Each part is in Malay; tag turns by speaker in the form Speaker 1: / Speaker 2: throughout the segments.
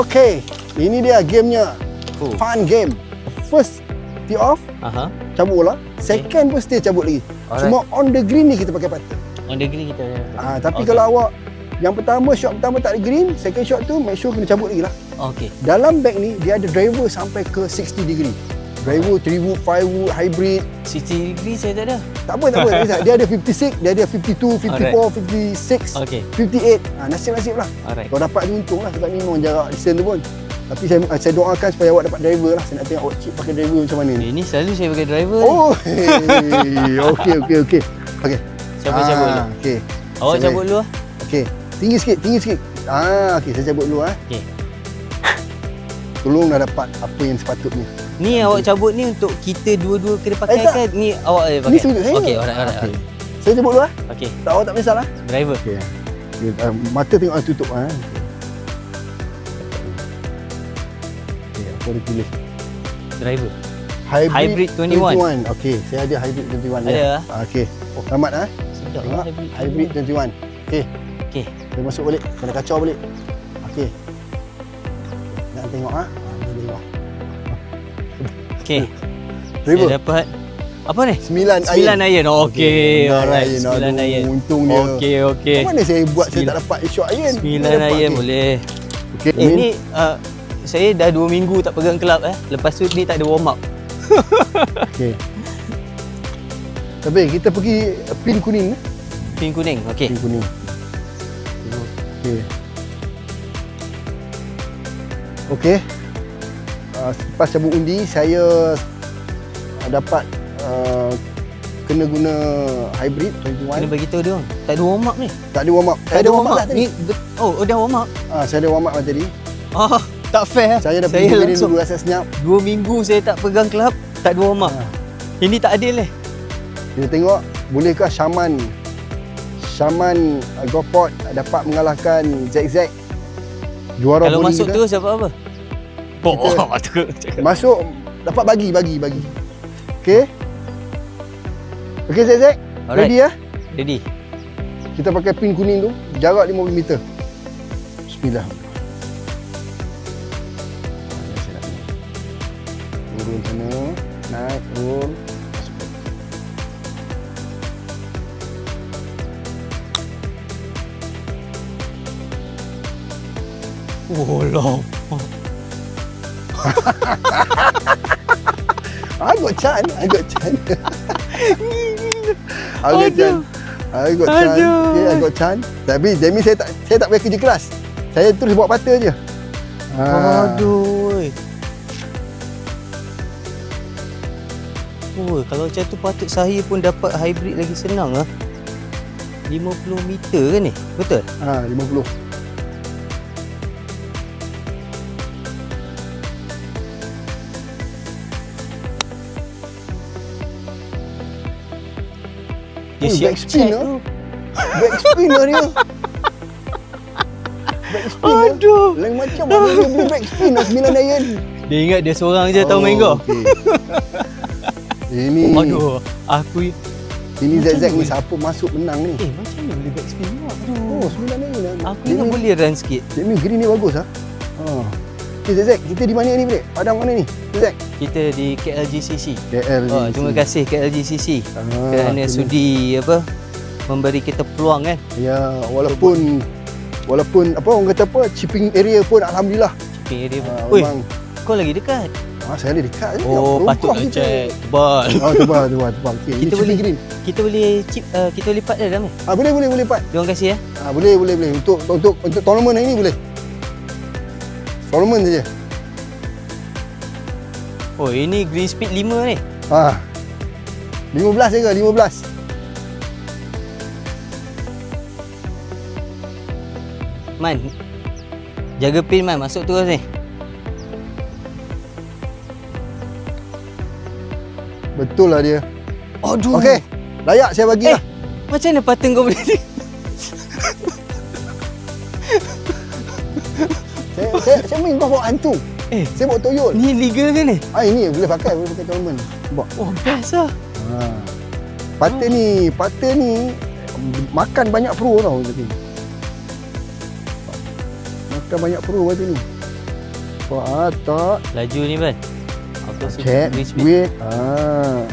Speaker 1: Okay, ini dia gamenya.
Speaker 2: Oh.
Speaker 1: Fun game. First, tee off,
Speaker 2: Aha.
Speaker 1: cabut bola. Second pun still cabut lagi.
Speaker 2: Alright.
Speaker 1: Cuma on the green ni kita pakai putter.
Speaker 2: On the green kita.
Speaker 1: Ah, tapi
Speaker 2: Okay.
Speaker 1: kalau awak yang pertama shot pertama tak ada green, second shot tu make sure kena cabut lagi lah.
Speaker 2: Okey.
Speaker 1: Dalam bag ni dia ada driver sampai ke 60 degree. Driver 3 wood, 5 wood, hybrid.
Speaker 2: 60 degree saya tak ada.
Speaker 1: Tak apa, tak apa. dia ada 56, dia ada 52, 54, 56,
Speaker 2: Okey.
Speaker 1: 58. Ah, nasib-nasib lah.
Speaker 2: Alright.
Speaker 1: Kalau dapat ni untung lah sebab ni memang jarak distance tu pun. Tapi saya saya doakan supaya awak dapat driver lah. Saya nak tengok awak cip pakai driver macam mana ni.
Speaker 2: Ini selalu saya pakai driver. ni.
Speaker 1: Oh, hey. okey okey okey. Okey.
Speaker 2: Siapa cabut dulu?
Speaker 1: Okey.
Speaker 2: Awak
Speaker 1: Saya-
Speaker 2: cabut dulu ah.
Speaker 1: Okey. Tinggi sikit, tinggi sikit. Ah, okey saya cabut dulu ah.
Speaker 2: Okey.
Speaker 1: Tolong dah dapat apa yang sepatutnya.
Speaker 2: Ni awak cabut ni untuk kita dua-dua kena pakai
Speaker 1: Eh, tak.
Speaker 2: kan? Ni awak eh pakai.
Speaker 1: Ni sebut saya.
Speaker 2: Okey, alright alright. Alright.
Speaker 1: Saya cabut dulu ah.
Speaker 2: Okey.
Speaker 1: Tak awak tak kisah lah.
Speaker 2: Driver.
Speaker 1: Okey. Okay. Uh, mata tengok ah, tutup ah. Okey, apa dia tulis?
Speaker 2: Driver.
Speaker 1: Hybrid,
Speaker 2: Hybrid 21.
Speaker 1: 21. Okey, saya ada hybrid 21
Speaker 2: Ada
Speaker 1: ya.
Speaker 2: ah.
Speaker 1: Ah, Okey. Oh, selamat ah.
Speaker 2: Sedap lah
Speaker 1: hybrid 21. Okey.
Speaker 2: Okey.
Speaker 1: Saya masuk balik. Kena kacau balik. Okey. Tengok ah. Ah.
Speaker 2: Okey.
Speaker 1: Driver.
Speaker 2: Saya dapat apa ni?
Speaker 1: 9
Speaker 2: Sembilan iron. Okey, alright.
Speaker 1: iron.
Speaker 2: Sembilan
Speaker 1: Aduh,
Speaker 2: iron.
Speaker 1: Untung dia.
Speaker 2: Okey, okey.
Speaker 1: Macam mana saya buat saya
Speaker 2: Sembilan.
Speaker 1: tak dapat shot iron?
Speaker 2: Sembilan
Speaker 1: Saya dapat,
Speaker 2: iron
Speaker 1: okey.
Speaker 2: boleh.
Speaker 1: Okey.
Speaker 2: Eh ni uh, saya dah dua minggu tak pegang kelab eh. Lepas tu ni tak ada warm up.
Speaker 1: Okey. Tapi kita pergi pin kuning eh.
Speaker 2: Pin kuning. Okey.
Speaker 1: Pin kuning. Okey. Okey. Uh, lepas cabut undi saya uh, dapat uh, kena guna hybrid
Speaker 2: Kena
Speaker 1: 21.
Speaker 2: bagi tahu dia. Tak ada warm up ni.
Speaker 1: Tak ada warm up.
Speaker 2: Tak
Speaker 1: Saya ada warm up lah tadi.
Speaker 2: Ni oh, oh dah warm up.
Speaker 1: Ah, saya ada warm up lah tadi.
Speaker 2: Ah, tak fair.
Speaker 1: Saya dah
Speaker 2: saya
Speaker 1: pergi dulu rasa senyap.
Speaker 2: dua minggu saya tak pegang kelab, tak ada warm up.
Speaker 1: Ah.
Speaker 2: Ini tak adil eh.
Speaker 1: Kita tengok bolehkah Shaman Shaman uh, Gopot dapat mengalahkan ZZ juara
Speaker 2: Kalau masuk
Speaker 1: kita.
Speaker 2: terus apa apa? Oh, tu.
Speaker 1: Masuk dapat bagi bagi bagi. Okey. Okey ZZ.
Speaker 2: Alright.
Speaker 1: Ready ya?
Speaker 2: Ready.
Speaker 1: Kita pakai pin kuning tu jarak 50 meter. Bismillah. Turun sana, naik, turun, masuk.
Speaker 2: Oh, long.
Speaker 1: I got chan, I got chan. I got chan. I got chan. Okay, I got chan. Tapi Demi saya tak saya tak payah kerja keras. Saya terus buat patah je. Ha.
Speaker 2: Aduh. Oh, kalau macam tu patut saya pun dapat hybrid lagi senang ah. 50 meter kan ni? Betul?
Speaker 1: Ha, 50.
Speaker 2: Siap
Speaker 1: back spin
Speaker 2: check tu.
Speaker 1: Back spin lah dia. Back spin lah.
Speaker 2: Aduh.
Speaker 1: Lain macam mana dia boleh back spin lah 9 iron.
Speaker 2: Dia ingat dia seorang je tahu main golf.
Speaker 1: okey. Ini
Speaker 2: Aduh, aku
Speaker 1: ini ZZ ni siapa masuk menang ni.
Speaker 2: eh macam mana boleh back spin pula?
Speaker 1: Oh,
Speaker 2: Aduh.
Speaker 1: 9 iron lah.
Speaker 2: Aku ingat boleh run sikit.
Speaker 1: Dia ni green ni bagus ah. Ha. Okay, ZZ, kita di mana ni, Brik? Padang mana ni? ZZ?
Speaker 2: Kita di KLGCC.
Speaker 1: KL.
Speaker 2: Oh, terima kasih KLGCC
Speaker 1: Ah,
Speaker 2: kerana
Speaker 1: terima-
Speaker 2: sudi apa memberi kita peluang kan.
Speaker 1: Ya, walaupun walaupun apa orang kata apa chipping area pun alhamdulillah.
Speaker 2: Chipping area.
Speaker 1: Ha,
Speaker 2: Oi,
Speaker 1: memang
Speaker 2: kau lagi dekat.
Speaker 1: ah, saya ada dekat je.
Speaker 2: Oh, patut nak check. Tebal.
Speaker 1: Oh, tebal, tebal, tebal. Okay,
Speaker 2: Kita boleh-
Speaker 1: green.
Speaker 2: Kita boleh chip uh, kita boleh part dalam ni.
Speaker 1: Ah, boleh, boleh, boleh.
Speaker 2: Dia orang kasih ya.
Speaker 1: Ah, boleh, boleh, boleh. Untuk untuk untuk tournament hari ni boleh. Tournament saja.
Speaker 2: Oh, ini green speed 5 ni.
Speaker 1: Ha. 15 je ke? 15.
Speaker 2: Man. Jaga pin man, masuk terus ni.
Speaker 1: Betul lah dia.
Speaker 2: Aduh.
Speaker 1: Okey. Layak saya bagi
Speaker 2: Eh,
Speaker 1: lah.
Speaker 2: macam mana pattern kau boleh
Speaker 1: Saya, saya, saya main golf bawa hantu.
Speaker 2: Eh,
Speaker 1: Saya bawa toyol.
Speaker 2: ni legal ke ni?
Speaker 1: Ah, ini boleh pakai, boleh pakai tournament. Bawa.
Speaker 2: Oh, best lah.
Speaker 1: Ha. Pata ni, pata ni makan banyak pro tau kata ni. Makan banyak pro pata ni. Oh, ah, tak.
Speaker 2: Laju ni ban. Aku
Speaker 1: Check. Wait. Ah.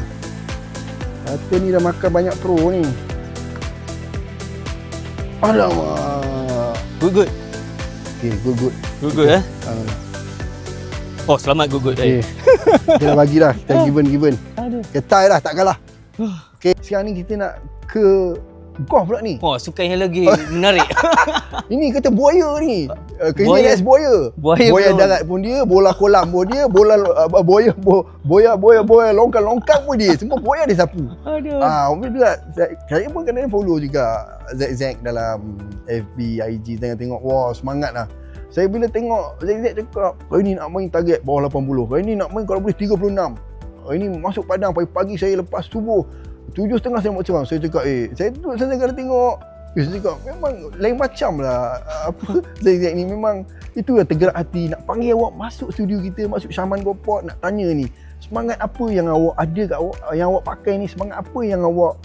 Speaker 1: Kata ni dah makan banyak pro ni. Alamak.
Speaker 2: Good good.
Speaker 1: Okay, good, good.
Speaker 2: Good eh.
Speaker 1: Ah,
Speaker 2: Oh selamat good.
Speaker 1: okay.
Speaker 2: Eh.
Speaker 1: Kita dah bagi dah. Kita given, given.
Speaker 2: Aduh.
Speaker 1: Ketai dah, tak kalah. Okay, sekarang ni kita nak ke golf pula ni.
Speaker 2: Oh suka yang lagi menarik.
Speaker 1: Ini kata buaya ni. Uh,
Speaker 2: Buaya.
Speaker 1: buaya. Buaya.
Speaker 2: Buaya
Speaker 1: Buaya
Speaker 2: pun.
Speaker 1: darat pun dia, bola kolam pun dia, bola uh, buaya bo, boya boya boya longkang longkang pun dia. Semua buaya dia sapu.
Speaker 2: Aduh.
Speaker 1: Ah, uh, juga saya, saya pun kadang follow juga Zack Zack dalam FB, IG tengok tengok. Wah, semangat lah. Saya bila tengok Zack cakap, kau ini nak main target bawah 80. Kau ini nak main kalau boleh 36. Kau ini masuk padang pagi-pagi saya lepas subuh. Tujuh setengah saya macam Saya cakap, eh, saya tu saya kena tengok. Eh, saya cakap, memang lain macam lah. Apa, Zack ni memang itu yang tergerak hati. Nak panggil awak masuk studio kita, masuk Shaman Gopot, nak tanya ni. Semangat apa yang awak ada kat awak, yang awak pakai ni? Semangat apa yang awak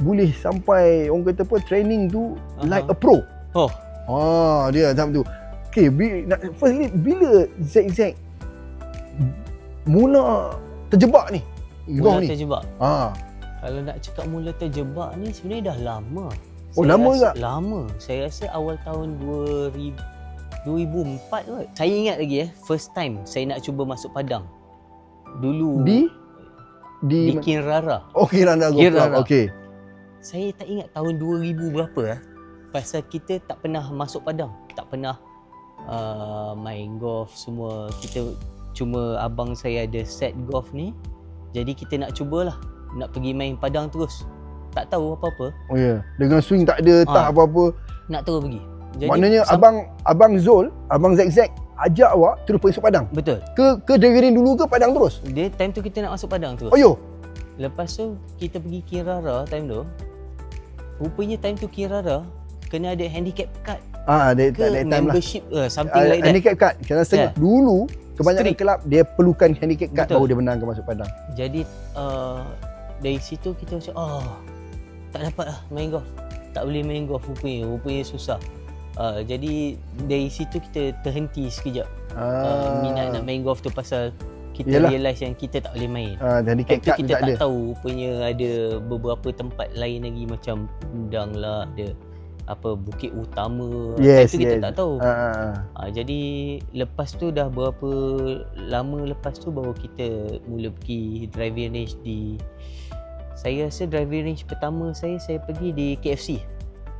Speaker 1: boleh sampai orang kata apa training tu
Speaker 2: Aha.
Speaker 1: like a pro.
Speaker 2: Oh.
Speaker 1: Ah, dia macam tu. Okay, bi, nak, first ni bila Zack Zack mula terjebak ni.
Speaker 2: Mula
Speaker 1: ni.
Speaker 2: terjebak.
Speaker 1: Ah,
Speaker 2: Kalau nak cakap mula terjebak ni sebenarnya dah lama.
Speaker 1: Oh, lama
Speaker 2: rasa,
Speaker 1: tak?
Speaker 2: Lama. Saya rasa awal tahun 2000 2004 kot. Saya ingat lagi eh, first time saya nak cuba masuk padang. Dulu
Speaker 1: di
Speaker 2: di,
Speaker 1: di,
Speaker 2: Kinrara.
Speaker 1: Golf
Speaker 2: Kirara.
Speaker 1: Club. Okey.
Speaker 2: Saya tak ingat tahun 2000 berapa eh. Pasal kita tak pernah masuk padang. Tak pernah uh, main golf semua. Kita cuma abang saya ada set golf ni. Jadi kita nak cubalah. Nak pergi main padang terus. Tak tahu apa-apa.
Speaker 1: Oh ya. Yeah. Dengan swing tak ada tak
Speaker 2: Ah.
Speaker 1: apa-apa.
Speaker 2: Nak terus pergi.
Speaker 1: Maknanya
Speaker 2: sam-
Speaker 1: abang abang Zul, abang Zack Zack ajak awak terus pergi padang.
Speaker 2: Betul.
Speaker 1: Ke ke driving dulu ke padang terus?
Speaker 2: Dia time tu kita nak masuk padang terus.
Speaker 1: Oh yo.
Speaker 2: Lepas tu kita pergi Kirara time tu. Rupanya time tu Kirara kena ada handicap card
Speaker 1: Ah, dia
Speaker 2: ke
Speaker 1: tak ada time lah.
Speaker 2: membership uh, something
Speaker 1: Uh,
Speaker 2: like that.
Speaker 1: handicap card. Kerana setengah
Speaker 2: Yeah.
Speaker 1: dulu kebanyakan
Speaker 2: Strict.
Speaker 1: kelab dia perlukan handicap card
Speaker 2: Betul.
Speaker 1: baru dia menang ke masuk padang.
Speaker 2: Jadi uh, dari situ kita macam oh tak dapat lah main golf. Tak boleh main golf rupanya. Rupanya susah. Uh, jadi dari situ kita terhenti sekejap uh, minat nak main golf tu pasal kita
Speaker 1: Yalah.
Speaker 2: realise yang kita tak boleh main.
Speaker 1: Ah, card
Speaker 2: kita
Speaker 1: tak
Speaker 2: tak,
Speaker 1: ada.
Speaker 2: tahu rupanya ada beberapa tempat lain lagi macam Pundang lah, ada apa Bukit Utama.
Speaker 1: Yes,
Speaker 2: Time tu kita
Speaker 1: yes.
Speaker 2: tak tahu.
Speaker 1: Ah, ah, ah.
Speaker 2: Ha, jadi lepas tu dah berapa lama lepas tu baru kita mula pergi driving range di saya rasa driving range pertama saya saya pergi di KFC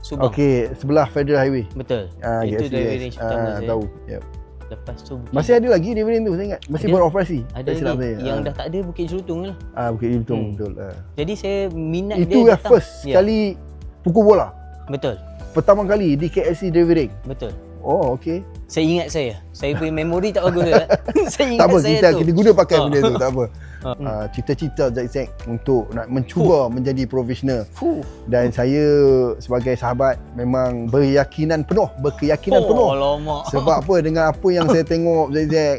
Speaker 2: Subang.
Speaker 1: Okey, sebelah Federal Highway.
Speaker 2: Betul.
Speaker 1: Ah,
Speaker 2: Itu
Speaker 1: yes,
Speaker 2: driving
Speaker 1: yes.
Speaker 2: range pertama
Speaker 1: Ah,
Speaker 2: saya.
Speaker 1: tahu. Yep.
Speaker 2: Lepas tu Bukit,
Speaker 1: Masih ada lagi driving tu saya ingat. Masih
Speaker 2: Ada.
Speaker 1: beroperasi.
Speaker 2: ada lagi.
Speaker 1: saya.
Speaker 2: Yang
Speaker 1: Ah.
Speaker 2: dah tak ada Bukit Jelutong lah.
Speaker 1: Ah, Bukit Jelutong
Speaker 2: Hmm.
Speaker 1: betul. Ah.
Speaker 2: Jadi saya minat
Speaker 1: Itu
Speaker 2: dia datang.
Speaker 1: first
Speaker 2: Ya,
Speaker 1: sekali pukul bola.
Speaker 2: Betul.
Speaker 1: Pertama kali di KFC range.
Speaker 2: Betul.
Speaker 1: Oh, okey.
Speaker 2: Saya ingat saya. Saya punya memori tak bagus dah. saya ingat
Speaker 1: Tak apa,
Speaker 2: saya
Speaker 1: kita
Speaker 2: tu.
Speaker 1: kita guna pakai
Speaker 2: Ah.
Speaker 1: benda tu, tak apa.
Speaker 2: Ah,
Speaker 1: cita-cita Zack Zack untuk nak mencuba menjadi profesional
Speaker 2: Fuh.
Speaker 1: dan saya sebagai sahabat memang berkeyakinan penuh, berkeyakinan
Speaker 2: oh,
Speaker 1: penuh
Speaker 2: Alamak.
Speaker 1: Sebab apa dengan apa yang saya tengok Zack Zack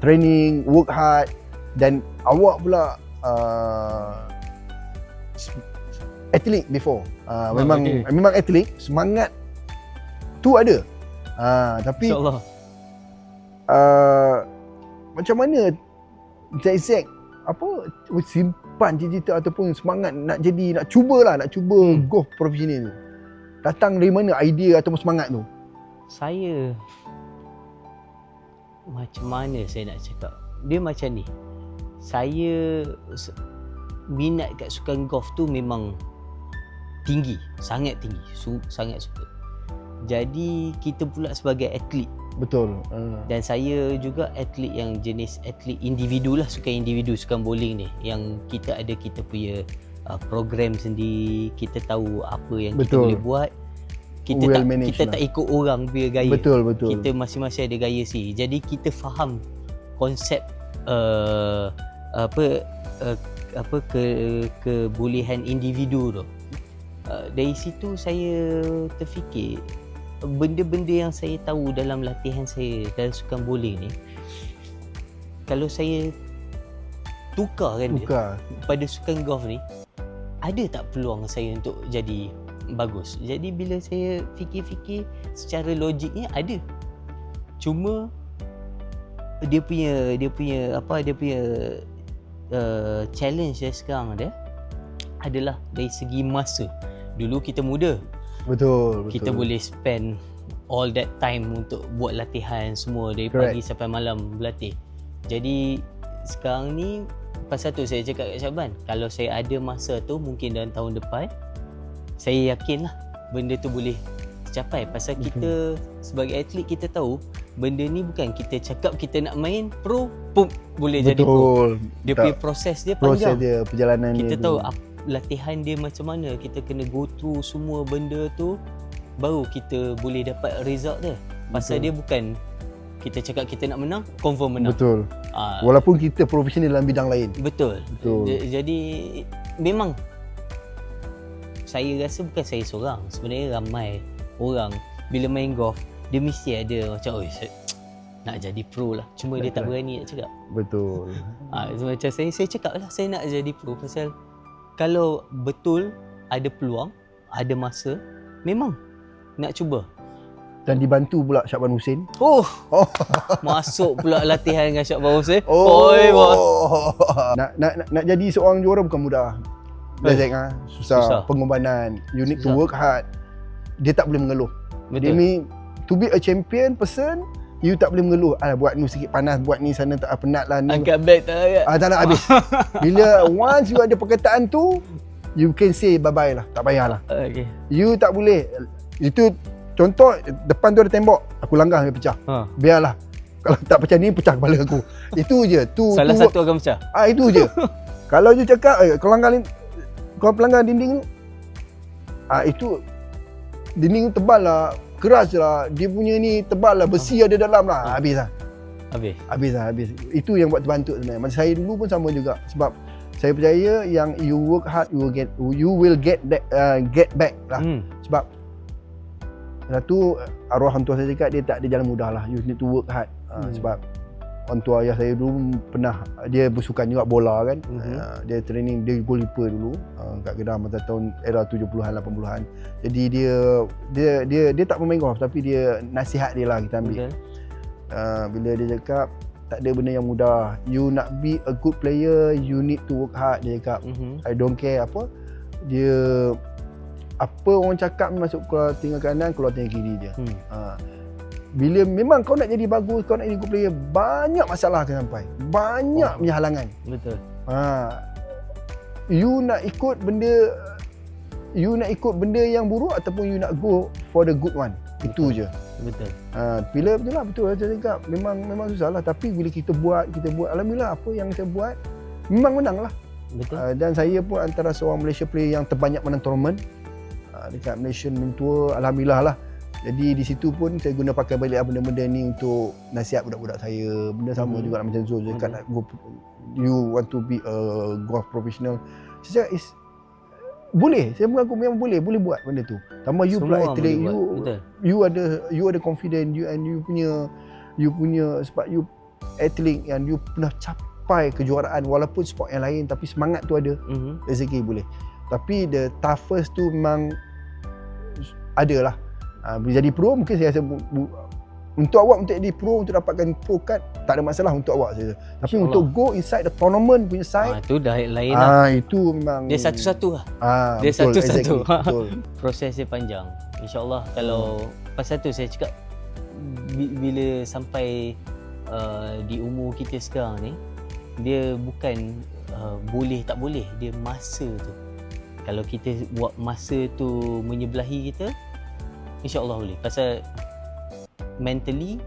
Speaker 1: training, work hard dan awak pula uh, atlet before. Uh,
Speaker 2: Oh,
Speaker 1: memang
Speaker 2: okay.
Speaker 1: memang atlet, semangat tu ada. Uh, tapi
Speaker 2: InsyaAllah.
Speaker 1: uh, macam mana Zack apa simpan cita-cita ataupun semangat nak jadi nak cubalah nak cuba
Speaker 2: Hmm.
Speaker 1: golf profesional tu. Datang dari mana idea ataupun semangat tu?
Speaker 2: Saya macam mana saya nak cakap dia macam ni saya minat kat sukan golf tu memang tinggi sangat tinggi su, sangat suka jadi kita pula sebagai atlet
Speaker 1: Betul. Uh,
Speaker 2: dan saya juga atlet yang jenis atlet individu lah sukan individu sukan bowling ni yang kita ada kita punya uh, program sendiri kita tahu apa yang kita
Speaker 1: Betul.
Speaker 2: boleh buat kita
Speaker 1: Well
Speaker 2: tak kita
Speaker 1: lah.
Speaker 2: tak ikut orang punya gaya
Speaker 1: betul betul.
Speaker 2: kita masing-masing ada gaya sendiri. Jadi kita faham konsep uh, apa uh, apa ke kebolehan individu tu. Uh, dari situ saya terfikir benda-benda yang saya tahu dalam latihan saya dalam sukan bowling ni kalau saya tukarkan dia
Speaker 1: Tukar.
Speaker 2: pada sukan golf ni ada tak peluang saya untuk jadi bagus jadi bila saya fikir-fikir secara logiknya ada cuma dia punya dia punya apa dia punya uh, challenge dia sekarang dia adalah dari segi masa. Dulu kita muda,
Speaker 1: Betul, betul.
Speaker 2: kita boleh spend all that time untuk buat latihan semua dari
Speaker 1: Correct.
Speaker 2: pagi sampai malam berlatih. Jadi sekarang ni pasal tu saya cakap kat Syaban, kalau saya ada masa tu mungkin dalam tahun depan saya yakin lah benda tu boleh tercapai pasal kita sebagai atlet kita tahu benda ni bukan kita cakap kita nak main pro pum boleh jadi pro.
Speaker 1: Betul.
Speaker 2: Dia
Speaker 1: Tak-
Speaker 2: punya proses dia
Speaker 1: Proses
Speaker 2: panjang.
Speaker 1: dia, perjalanan
Speaker 2: kita
Speaker 1: dia
Speaker 2: tahu
Speaker 1: tu.
Speaker 2: Latihan dia macam mana kita kena go through semua benda tu baru kita boleh dapat result dia pasal
Speaker 1: Betul.
Speaker 2: dia bukan kita cakap kita nak menang confirm menang
Speaker 1: Betul.
Speaker 2: Ah,
Speaker 1: Walaupun kita profesional dalam bidang lain.
Speaker 2: betul
Speaker 1: Betul.
Speaker 2: Jadi memang saya rasa bukan saya seorang sebenarnya ramai orang bila main golf dia mesti ada macam saya, nak jadi pro lah cuma dia tak
Speaker 1: Betul.
Speaker 2: berani nak cakap
Speaker 1: Betul.
Speaker 2: So macam saya saya cakap lah saya nak jadi pro pasal kalau betul ada peluang, ada masa, memang nak cuba.
Speaker 1: Dan dibantu pula Syakban Hussein.
Speaker 2: Oh,
Speaker 1: Oh.
Speaker 2: masuk pula latihan dengan Syak Baros eh.
Speaker 1: Oh.
Speaker 2: Oi, bos.
Speaker 1: nak, nak, nak, nak jadi seorang juara bukan mudah.
Speaker 2: Eh,
Speaker 1: Zek ah, susah.
Speaker 2: susah.
Speaker 1: Pengorbanan. You need to
Speaker 2: Susah.
Speaker 1: work hard. Dia tak boleh mengeluh. Dia
Speaker 2: Betul.
Speaker 1: ni to be a champion person, you tak boleh mengeluh. Ah buat ni sikit panas, buat ni sana tak penat lah ni.
Speaker 2: Angkat beg tak agak.
Speaker 1: Ah tak nak habis. Bila once you ada perkataan tu, you can say bye bye lah. Tak payahlah.
Speaker 2: Okey.
Speaker 1: You tak boleh. Itu contoh depan tu ada tembok, aku langgar sampai pecah.
Speaker 2: Ha.
Speaker 1: Biarlah. Kalau tak pecah ni pecah kepala aku. Itu je. Tu
Speaker 2: Salah
Speaker 1: tu
Speaker 2: satu akan pecah.
Speaker 1: Ah itu je. Kalau you cakap eh, kau langgar kau pelanggar dinding tu. Ah itu dinding tu tebal lah, keras lah. Dia punya ni tebal lah, besi ada dalam lah.
Speaker 2: Ah.
Speaker 1: Habis lah.
Speaker 2: Habis.
Speaker 1: Habis lah, habis. Itu yang buat terbantu sebenarnya. Macam saya dulu pun sama juga sebab saya percaya yang you work hard you will get you will get that, uh, get back lah.
Speaker 2: Hmm.
Speaker 1: Sebab satu arwah hang tua saya cakap dia tak ada jalan mudah lah. You need to work hard. Uh,
Speaker 2: Hmm.
Speaker 1: Sebab orang tua ayah saya dulu pernah dia bersukan juga bola kan.
Speaker 2: Mhm.
Speaker 1: Uh, dia training dia goalkeeper dulu uh, kat Kedah masa tahun era 70-an 80-an. Jadi dia dia dia dia tak pemain golf tapi dia nasihat dia lah kita ambil.
Speaker 2: Betul.
Speaker 1: Uh, bila dia cakap tak ada benda yang mudah. You nak be a good player, you need to work hard. Dia cakap,
Speaker 2: Mhm.
Speaker 1: I don't care apa. Dia apa orang cakap masuk keluar tinggal kanan, keluar tinggal kiri je.
Speaker 2: Hmm.
Speaker 1: Uh, bila memang kau nak jadi bagus, kau nak jadi good player, banyak masalah akan sampai. Banyak
Speaker 2: Oh.
Speaker 1: punya halangan.
Speaker 2: Betul.
Speaker 1: Ha. You nak ikut benda you nak ikut benda yang buruk ataupun you nak go for the good one. Itu je.
Speaker 2: Betul.
Speaker 1: Ha, bila betul lah betul saya cakap memang memang susah lah tapi bila kita buat kita buat alhamdulillah apa yang kita buat memang menang lah
Speaker 2: Betul.
Speaker 1: uh, dan saya pun antara seorang Malaysia player yang terbanyak menang tournament uh, dekat Malaysian Main Tour alhamdulillah lah jadi di situ pun saya guna pakai balik benda-benda ni untuk nasihat budak-budak saya benda sama
Speaker 2: Mhm.
Speaker 1: juga macam Zul cakap
Speaker 2: Mhm.
Speaker 1: nak go you want to be a golf professional saya cakap is boleh saya mengaku memang boleh boleh buat benda tu tambah you
Speaker 2: Semua
Speaker 1: pula
Speaker 2: buat.
Speaker 1: you
Speaker 2: Betul.
Speaker 1: you ada you ada confident you and you punya you punya sebab you atlet yang you pernah capai kejuaraan walaupun sport yang lain tapi semangat tu ada
Speaker 2: Mhm.
Speaker 1: rezeki boleh tapi the toughest tu memang ada lah ha, bila jadi pro mungkin saya rasa bu, bu, untuk awak untuk jadi pro untuk dapatkan pro card tak ada masalah untuk awak saya rasa. tapi
Speaker 2: InsyaAllah.
Speaker 1: untuk go inside the tournament punya
Speaker 2: Ah,
Speaker 1: side
Speaker 2: tu dah lain lah.
Speaker 1: ah itu memang
Speaker 2: Dia satu-satu lah.
Speaker 1: ah,
Speaker 2: dia
Speaker 1: betul,
Speaker 2: satu-satu.
Speaker 1: exactly, betul
Speaker 2: proses dia panjang. InsyaAllah kalau pasal tu saya cakap bi- bila sampai uh, di umur kita sekarang ni dia bukan uh, boleh tak boleh dia masa tu. Kalau kita buat masa tu menyebelahi kita insyaAllah boleh. Pasal mentally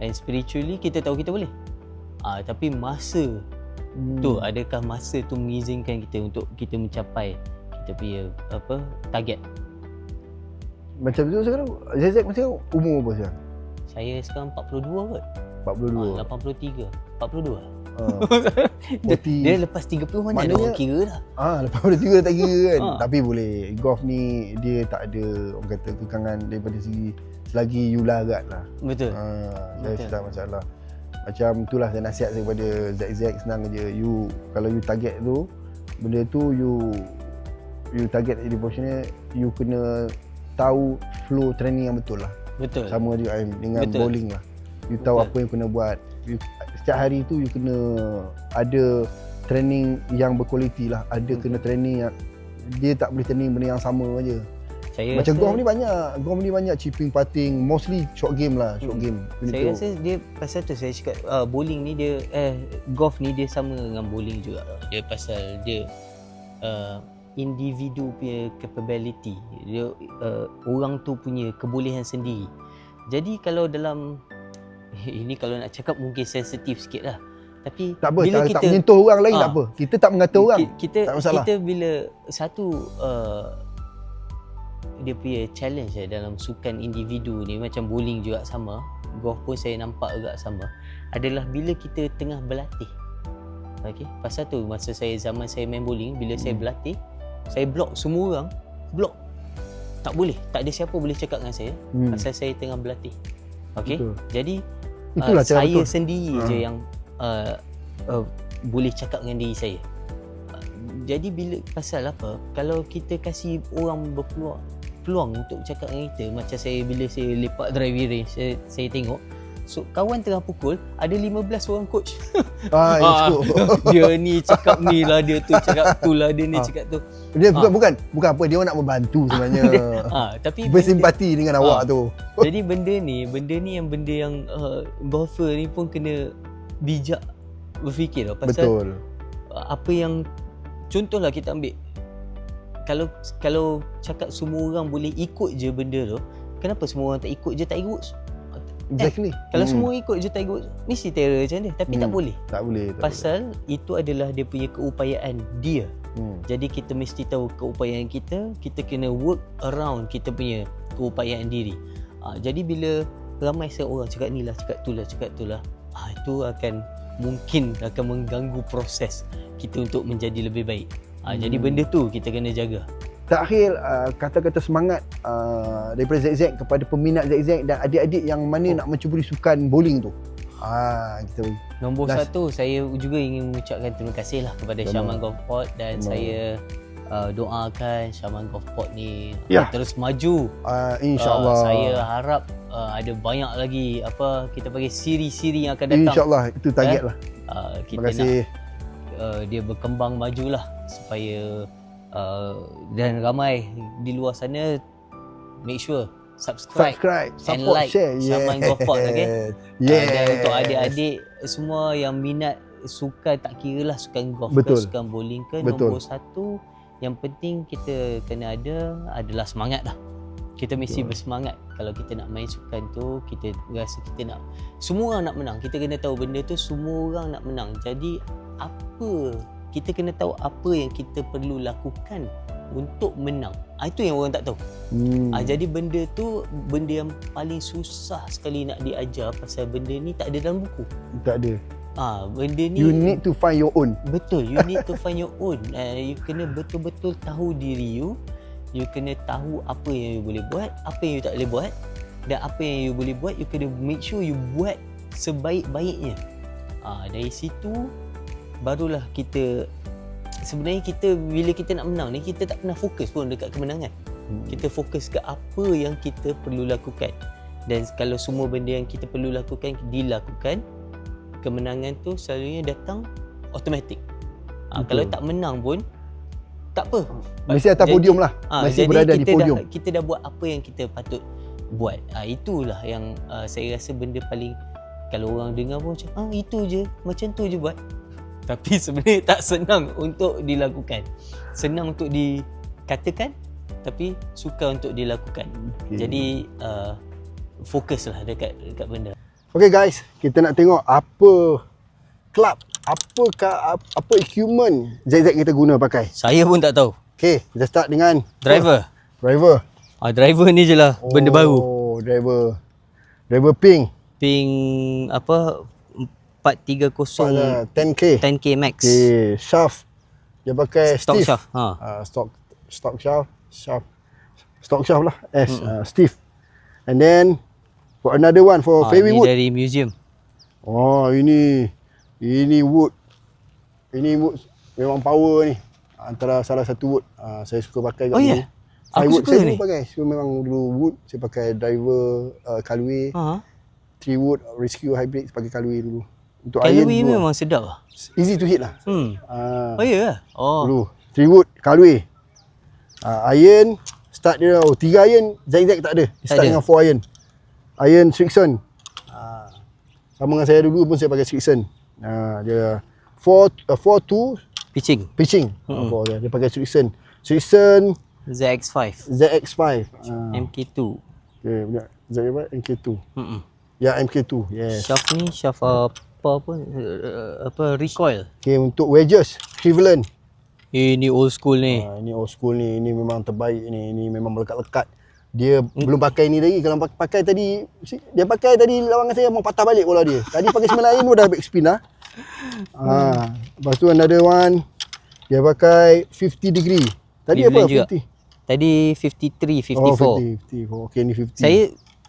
Speaker 2: and spiritually kita tahu kita boleh. Ah tapi masa
Speaker 1: Hmm.
Speaker 2: tu adakah masa tu mengizinkan kita untuk kita mencapai kita punya apa target
Speaker 1: macam tu sekarang Zezek macam umur apa sekarang
Speaker 2: Saya sekarang 42 kot.
Speaker 1: 42
Speaker 2: Ha, 83. 42.
Speaker 1: Ah,
Speaker 2: Dia,
Speaker 1: 40.
Speaker 2: dia lepas 30 mana ada
Speaker 1: Maknanya-
Speaker 2: orang kira dah.
Speaker 1: Ah, lepas pada tiga tak kira kan.
Speaker 2: Ah.
Speaker 1: Tapi boleh. Golf ni dia tak ada orang kata kekangan daripada segi selagi you larat lah.
Speaker 2: Betul.
Speaker 1: Ah, saya
Speaker 2: Betul.
Speaker 1: tak masalah. Macam itulah saya nasihat saya kepada Zack senang je. You kalau you target tu benda tu you you target jadi professional you kena tahu flow training yang betul lah.
Speaker 2: Betul.
Speaker 1: Sama juga dengan
Speaker 2: Betul.
Speaker 1: bowling lah. You tahu
Speaker 2: Betul.
Speaker 1: apa yang kena buat. You, setiap hari tu you kena ada training yang berkualiti lah. Ada
Speaker 2: Betul.
Speaker 1: kena training yang dia tak boleh training benda yang sama aja.
Speaker 2: Saya
Speaker 1: Macam
Speaker 2: rasa,
Speaker 1: golf ni banyak. Golf ni banyak chipping, putting, mostly short game lah, short
Speaker 2: Hmm.
Speaker 1: game. Benda
Speaker 2: Saya
Speaker 1: tu.
Speaker 2: rasa dia pasal tu saya cakap uh, bowling ni dia eh golf ni dia sama dengan bowling juga. Dia pasal dia uh, individu punya capability. Dia uh, orang tu punya kebolehan sendiri. Jadi kalau dalam ini kalau nak cakap mungkin sensitif sikit lah. Tapi
Speaker 1: tak apa,
Speaker 2: bila
Speaker 1: tak,
Speaker 2: kita
Speaker 1: tak menyentuh orang lain
Speaker 2: Ah.
Speaker 1: tak apa. Kita tak mengata orang.
Speaker 2: Ki- kita
Speaker 1: tak masalah.
Speaker 2: kita bila satu uh, dia punya challenge eh, dalam sukan individu ni macam bowling juga sama golf pun saya nampak juga sama adalah bila kita tengah berlatih okey pasal tu masa saya zaman saya main bowling bila saya
Speaker 1: Hmm.
Speaker 2: berlatih saya block semua orang block tak boleh tak ada siapa boleh cakap dengan saya
Speaker 1: Hmm.
Speaker 2: pasal saya tengah berlatih okey jadi
Speaker 1: Itulah
Speaker 2: uh,
Speaker 1: cara
Speaker 2: saya
Speaker 1: betul.
Speaker 2: sendiri
Speaker 1: Ha.
Speaker 2: je yang uh, uh, boleh cakap dengan diri saya. Uh, jadi bila pasal apa? Kalau kita kasih orang berpeluang peluang untuk cakap dengan kita macam saya bila saya lepak driving range saya, saya tengok so kawan tengah pukul ada 15 orang coach
Speaker 1: Ah,
Speaker 2: Ah,
Speaker 1: ah.
Speaker 2: dia ni cakap ni lah dia tu cakap tu lah dia ni
Speaker 1: Ah.
Speaker 2: cakap tu
Speaker 1: Dia bukan
Speaker 2: Ah.
Speaker 1: bukan bukan apa dia nak membantu sebenarnya.
Speaker 2: ah tapi benda,
Speaker 1: Bersimpati dengan awak
Speaker 2: Ah.
Speaker 1: tu.
Speaker 2: jadi benda ni benda ni yang benda yang uh, golfer ni pun kena bijak berfikir lah pasal
Speaker 1: Betul.
Speaker 2: apa yang contohlah kita ambil kalau kalau cakap semua orang boleh ikut je benda tu kenapa semua orang tak ikut je tak ikut
Speaker 1: Exactly.
Speaker 2: kalau
Speaker 1: Hmm.
Speaker 2: semua ikut je tak ikut mesti terror macam dia tapi tak
Speaker 1: Hmm.
Speaker 2: boleh
Speaker 1: tak boleh. Tak
Speaker 2: pasal itu adalah dia punya keupayaan dia
Speaker 1: boleh. Hmm.
Speaker 2: jadi kita mesti tahu keupayaan kita kita kena work around kita punya keupayaan diri ha, jadi bila ramai seorang cakap ni lah cakap tu lah cakap tu lah ha, itu akan mungkin akan mengganggu proses kita untuk menjadi lebih baik ha, jadi
Speaker 1: Hmm.
Speaker 2: benda tu kita kena jaga
Speaker 1: Terakhir uh, kata-kata semangat uh, daripada ZZ kepada peminat ZZ dan adik-adik yang mana
Speaker 2: Oh.
Speaker 1: nak mencuburi sukan bowling tu. Ah, kita
Speaker 2: nombor
Speaker 1: Last.
Speaker 2: satu saya juga ingin mengucapkan terima kasih lah kepada
Speaker 1: Sama.
Speaker 2: Syaman Golf Port dan
Speaker 1: Sama.
Speaker 2: saya uh, doakan Syaman Golf Port ni
Speaker 1: Ya.
Speaker 2: terus maju
Speaker 1: uh,
Speaker 2: Uh,
Speaker 1: insya-Allah.
Speaker 2: saya harap uh, ada banyak lagi apa kita bagi siri-siri yang akan datang.
Speaker 1: insya-Allah itu target lah.
Speaker 2: Uh, kita
Speaker 1: Terima kasih.
Speaker 2: nak uh, dia berkembang majulah supaya uh, dan ramai di luar sana make sure subscribe.
Speaker 1: Subscribe,
Speaker 2: and
Speaker 1: support,
Speaker 2: like
Speaker 1: share.
Speaker 2: Syaman Golf Port, okay?
Speaker 1: Yes.
Speaker 2: Uh, dan untuk adik-adik semua yang minat sukan tak kira lah sukan golf
Speaker 1: Betul.
Speaker 2: ke sukan bowling ke
Speaker 1: Betul.
Speaker 2: nombor satu yang penting kita kena ada adalah semangat lah kita mesti
Speaker 1: Betul.
Speaker 2: bersemangat kalau kita nak main sukan tu kita rasa kita nak semua orang nak menang kita kena tahu benda tu semua orang nak menang jadi apa kita kena tahu apa yang kita perlu lakukan untuk menang ah, itu yang orang tak tahu
Speaker 1: Hmm.
Speaker 2: Ah, jadi benda tu benda yang paling susah sekali nak diajar pasal benda ni tak ada dalam buku.
Speaker 1: tak ada.
Speaker 2: Ah, benda ni
Speaker 1: You need to find your own.
Speaker 2: betul. You need to find your own. Uh, you kena betul-betul tahu diri you. You kena tahu apa yang you boleh buat, apa yang you tak boleh buat dan apa yang you boleh buat you kena make sure you buat sebaik-baiknya. Ah, dari situ barulah kita sebenarnya kita bila kita nak menang ni kita tak pernah fokus pun dekat kemenangan
Speaker 1: Hmm.
Speaker 2: kita fokus ke apa yang kita perlu lakukan dan kalau semua benda yang kita perlu lakukan dilakukan kemenangan tu selalunya datang automatik ha,
Speaker 1: Betul.
Speaker 2: kalau tak menang pun tak apa
Speaker 1: Mesti atas
Speaker 2: Jadi-
Speaker 1: podium lah.
Speaker 2: ha, jadi
Speaker 1: berada di podium.
Speaker 2: dah, kita dah buat apa yang kita patut buat ha, itulah yang uh, saya rasa benda paling kalau orang dengar pun macam ah itu je macam tu je buat tapi sebenarnya tak senang untuk dilakukan senang untuk dikatakan tapi sukar untuk dilakukan
Speaker 1: Okay.
Speaker 2: jadi uh, fokuslah dekat dekat benda.
Speaker 1: Okay guys, kita nak tengok apa club, apakah ap- apa equipment ZZ kita guna pakai.
Speaker 2: Saya pun tak tahu.
Speaker 1: Okay, kita start dengan
Speaker 2: Driver.
Speaker 1: driver.
Speaker 2: Ah driver ni je lah benda baru.
Speaker 1: Oh, driver. Driver pink.
Speaker 2: Ping apa 430
Speaker 1: Pada 10k.
Speaker 2: 10k max.
Speaker 1: Okay, shaft. Dia pakai
Speaker 2: Stock
Speaker 1: stiff.
Speaker 2: shaft. Ha.
Speaker 1: Uh, stock stock shaft, shaft. Stock shaft lah. S, uh, stiff. And then got another one for
Speaker 2: Ah,
Speaker 1: fairy wood.
Speaker 2: dari museum.
Speaker 1: Oh, ini ini wood. Ini wood memang power ni. Antara salah satu wood. Uh, saya suka pakai kat
Speaker 2: Oh, ya?
Speaker 1: Saya
Speaker 2: Aku
Speaker 1: wood, saya
Speaker 2: ni.
Speaker 1: dulu pakai. So memang dulu wood saya pakai driver uh, Callaway
Speaker 2: Ha.
Speaker 1: three wood rescue hybrid pakai Callaway dulu. Untuk
Speaker 2: Callaway
Speaker 1: iron dulu.
Speaker 2: memang sedap lah.
Speaker 1: easy to hit lah.
Speaker 2: Hmm.
Speaker 1: Ah.
Speaker 2: Oh ya yeah. Oh.
Speaker 1: Dulu. Three wood Callaway. Ah, iron start dia oh, tiga iron zigzag tak ada. Dia
Speaker 2: Tak
Speaker 1: start
Speaker 2: ada.
Speaker 1: dengan four iron. Iron Strixon. Ah. Sama dengan saya dulu pun saya pakai Strixon. Ah, dia four uh, four two
Speaker 2: Pitching.
Speaker 1: pitching.
Speaker 2: Mm-mm.
Speaker 1: Mm. Oh, dia, dia pakai Strixon. Strixon
Speaker 2: ZX5.
Speaker 1: ZX5. Ah.
Speaker 2: MK2.
Speaker 1: Okay, punya ZX5 MK2.
Speaker 2: Hmm.
Speaker 1: Ya MK2. Yes.
Speaker 2: Shaft ni shaft apa apa uh, apa recoil.
Speaker 1: Okay, untuk wedges Cleveland.
Speaker 2: Eh ni old school ni.
Speaker 1: Ha, ini old school ni, ini memang terbaik ni, ini memang melekat-lekat. Dia belum pakai ni lagi. Kalau pak- pakai tadi, dia pakai tadi lawan saya mau patah balik bola dia. Tadi pakai sembilan lain dah back spin lah. Ha, lepas tu another one, dia pakai 50 degree. Tadi
Speaker 2: Cleveland
Speaker 1: apa?
Speaker 2: juga.
Speaker 1: 50?
Speaker 2: Tadi 53, 54.
Speaker 1: Oh, 50, 50. Okay, ni 50.
Speaker 2: Saya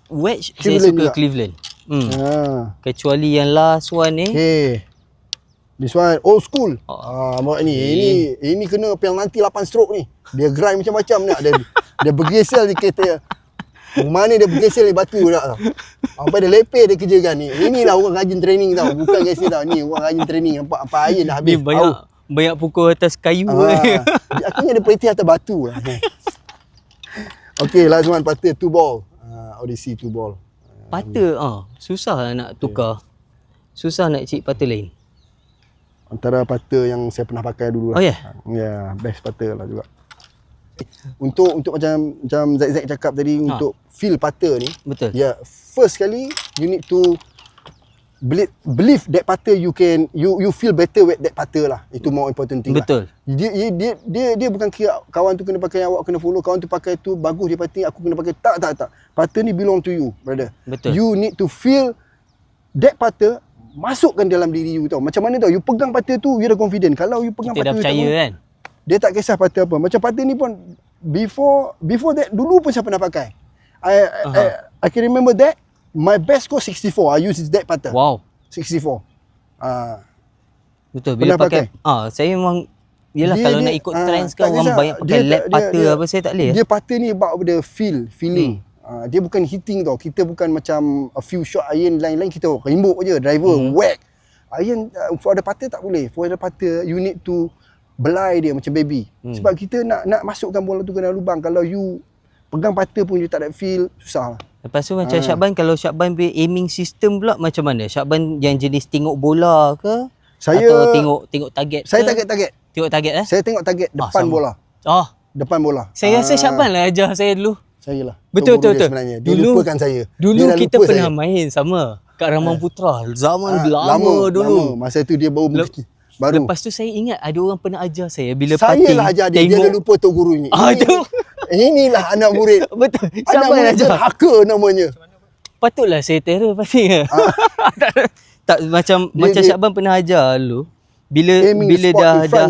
Speaker 2: wedge saya
Speaker 1: Cleveland
Speaker 2: suka
Speaker 1: juga.
Speaker 2: Cleveland. Hmm.
Speaker 1: Ha.
Speaker 2: Kecuali yang last one ni.
Speaker 1: Okay. This one old school.
Speaker 2: Oh.
Speaker 1: Ah, mak ni ini ini kena penalti 8 stroke ni. Dia grind macam-macam nak dia dia bergesel di kereta. Mana dia bergesel di batu nak tau. Sampai dia lepeh dia kerjakan ni. Inilah orang rajin training tau. Bukan gesel tau. Ni orang rajin training. Nampak apa air dah
Speaker 2: Ni
Speaker 1: habis.
Speaker 2: banyak banyak pukul atas kayu.
Speaker 1: Ah, aku ni ada peliti atas batu lah. okay, last one patah two ball. Ah, Odyssey two ball.
Speaker 2: Pata ah susah lah nak tukar. Susah nak cari pata lain.
Speaker 1: Antara patah yang saya pernah pakai dulu lah.
Speaker 2: Oh ya.
Speaker 1: Ya, yeah, best patah lah juga. Untuk untuk macam macam Zack Zack cakap tadi
Speaker 2: Ha.
Speaker 1: untuk feel patah ni,
Speaker 2: Betul.
Speaker 1: ya yeah, first kali you need to believe believe that patah you can you you feel better with that patah lah. Itu more important thing. Lah.
Speaker 2: Betul.
Speaker 1: Dia, dia dia dia dia bukan kira kawan tu kena pakai awak kena follow kawan tu pakai tu bagus dia pakai aku kena pakai tak tak tak. Patah ni belong to you, brother.
Speaker 2: Betul.
Speaker 1: You need to feel that patah masukkan dalam diri you tau. Macam mana tau? You pegang patah tu, you dah confident. Kalau you pegang
Speaker 2: Kita dah
Speaker 1: patah
Speaker 2: percaya
Speaker 1: tu,
Speaker 2: kan.
Speaker 1: dia tak kisah patah apa. Macam patah ni pun before before that dulu pun saya pernah pakai. I I, I, I can remember that my best score 64. I use that patah.
Speaker 2: Wow.
Speaker 1: 64. Ah,
Speaker 2: Betul. Bila
Speaker 1: Pernah
Speaker 2: pakai, ah saya memang Yelah
Speaker 1: Dia-
Speaker 2: kalau
Speaker 1: dia-
Speaker 2: nak ikut
Speaker 1: ah,
Speaker 2: trend sekarang orang banyak pakai
Speaker 1: Dia
Speaker 2: lap
Speaker 1: dia- dia-
Speaker 2: apa saya tak boleh.
Speaker 1: dia patah ni about the feel, feeling. Ah, dia bukan hitting tau. Kita bukan macam a few shot iron lain-lain kita rembuk je driver
Speaker 2: Hmm.
Speaker 1: whack. Iron uh, for the patah tak boleh. For the patah you need to belai dia macam baby.
Speaker 2: Hmm.
Speaker 1: Sebab kita nak nak masukkan bola tu ke dalam lubang. Kalau you pegang patah pun you tak ada feel, susah lah.
Speaker 2: Lepas tu macam
Speaker 1: Ah.
Speaker 2: Syakban kalau Syakban punya aiming system pula macam mana? Syakban yang jenis tengok bola ke?
Speaker 1: Saya
Speaker 2: Atau tengok tengok target
Speaker 1: saya
Speaker 2: ke?
Speaker 1: target-target.
Speaker 2: Tengok target eh?
Speaker 1: Saya tengok target
Speaker 2: Ah,
Speaker 1: depan
Speaker 2: sama.
Speaker 1: bola.
Speaker 2: Oh,
Speaker 1: Depan bola.
Speaker 2: saya rasa
Speaker 1: Ah,
Speaker 2: Syakban lah ajar saya dulu.
Speaker 1: Saya lah.
Speaker 2: Betul, betul,
Speaker 1: dia
Speaker 2: betul.
Speaker 1: Sebenarnya. Dia
Speaker 2: Dulu-
Speaker 1: lupakan saya.
Speaker 2: Dulu
Speaker 1: dia
Speaker 2: kita
Speaker 1: lupa
Speaker 2: pernah
Speaker 1: saya.
Speaker 2: main sama kat Ramang Putra. Zaman
Speaker 1: Ah,
Speaker 2: lama, dulu.
Speaker 1: Lama. Masa tu dia baru
Speaker 2: Lep-
Speaker 1: Lep, baru.
Speaker 2: Lepas tu saya ingat ada orang pernah ajar saya bila
Speaker 1: saya
Speaker 2: pating
Speaker 1: lah ajar dia. Dia
Speaker 2: tengok.
Speaker 1: dah lupa tok guru ni.
Speaker 2: Ah, tu.
Speaker 1: Inilah anak murid.
Speaker 2: Betul.
Speaker 1: anak
Speaker 2: Syakban
Speaker 1: murid derhaka namanya.
Speaker 2: Patutlah saya terror pasti. tak, tak macam.
Speaker 1: Dia-
Speaker 2: macam Syakban pernah ajar dulu. Bila
Speaker 1: Aiming
Speaker 2: bila dah dah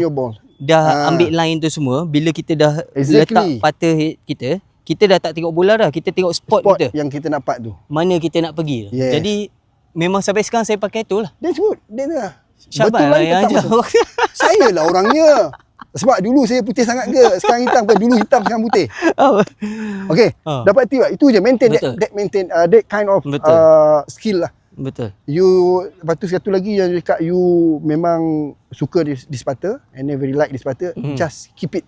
Speaker 2: dah
Speaker 1: Ah.
Speaker 2: ambil line tu semua, bila kita dah
Speaker 1: Exactly.
Speaker 2: letak patah kita, kita dah tak tengok bola dah, kita tengok spot,
Speaker 1: Spot
Speaker 2: kita.
Speaker 1: yang kita nampak tu.
Speaker 2: Mana kita nak pergi.
Speaker 1: Yes.
Speaker 2: Jadi memang sampai sekarang saya pakai tu lah.
Speaker 1: That's good. Dia tu lah.
Speaker 2: Syakban lah yang ajar.
Speaker 1: Saya lah orangnya. Sebab dulu saya putih sangat ke? Sekarang hitam ke? Dulu hitam sekarang putih. Okay.
Speaker 2: Ah.
Speaker 1: Dapat tip tak? Itu je. Maintain that,
Speaker 2: Betul.
Speaker 1: that maintain uh, that kind of
Speaker 2: Betul.
Speaker 1: uh, skill lah.
Speaker 2: Betul.
Speaker 1: You lepas tu satu lagi yang cakap you memang suka di, di sepatu and then very like di sepatu
Speaker 2: Hmm.
Speaker 1: just keep it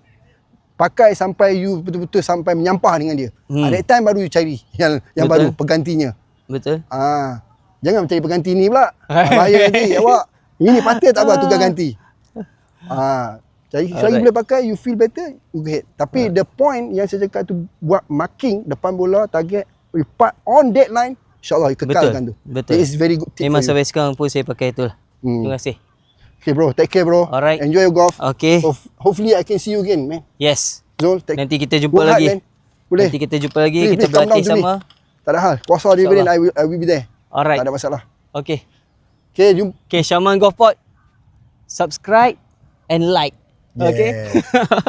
Speaker 1: pakai sampai you betul-betul sampai menyampah dengan dia.
Speaker 2: Hmm.
Speaker 1: At that time baru you cari yang yang
Speaker 2: Betul.
Speaker 1: baru pegantinya.
Speaker 2: Betul.
Speaker 1: Ah, jangan mencari pengganti ni pula. Bahaya nanti awak. Ini patah tak apa tukar ganti. Ah, selagi
Speaker 2: Alright.
Speaker 1: boleh pakai you feel better you go ahead. Tapi the point yang saya cakap tu buat marking depan bola target part on deadline insyaallah you kekalkan tu.
Speaker 2: Betul.
Speaker 1: That is very good tip
Speaker 2: Memang sampai sekarang pun saya pakai tu lah.
Speaker 1: Hmm.
Speaker 2: Terima kasih.
Speaker 1: Okay bro, take care bro.
Speaker 2: Alright.
Speaker 1: Enjoy your golf.
Speaker 2: Okay.
Speaker 1: Hof- hopefully I can see you again, man.
Speaker 2: Yes.
Speaker 1: Zul, take
Speaker 2: Nanti kita jumpa
Speaker 1: hard,
Speaker 2: lagi.
Speaker 1: man. Boleh.
Speaker 2: Nanti kita jumpa lagi.
Speaker 1: Please,
Speaker 2: kita
Speaker 1: please
Speaker 2: berlatih
Speaker 1: to me.
Speaker 2: sama.
Speaker 1: Tak ada hal. Puasa dividend I will, I will be there.
Speaker 2: Alright.
Speaker 1: Tak ada masalah.
Speaker 2: Okay.
Speaker 1: Okay, jumpa.
Speaker 2: Okay, Shaman Golf Pod. Subscribe and like. Okay.
Speaker 1: Yeah.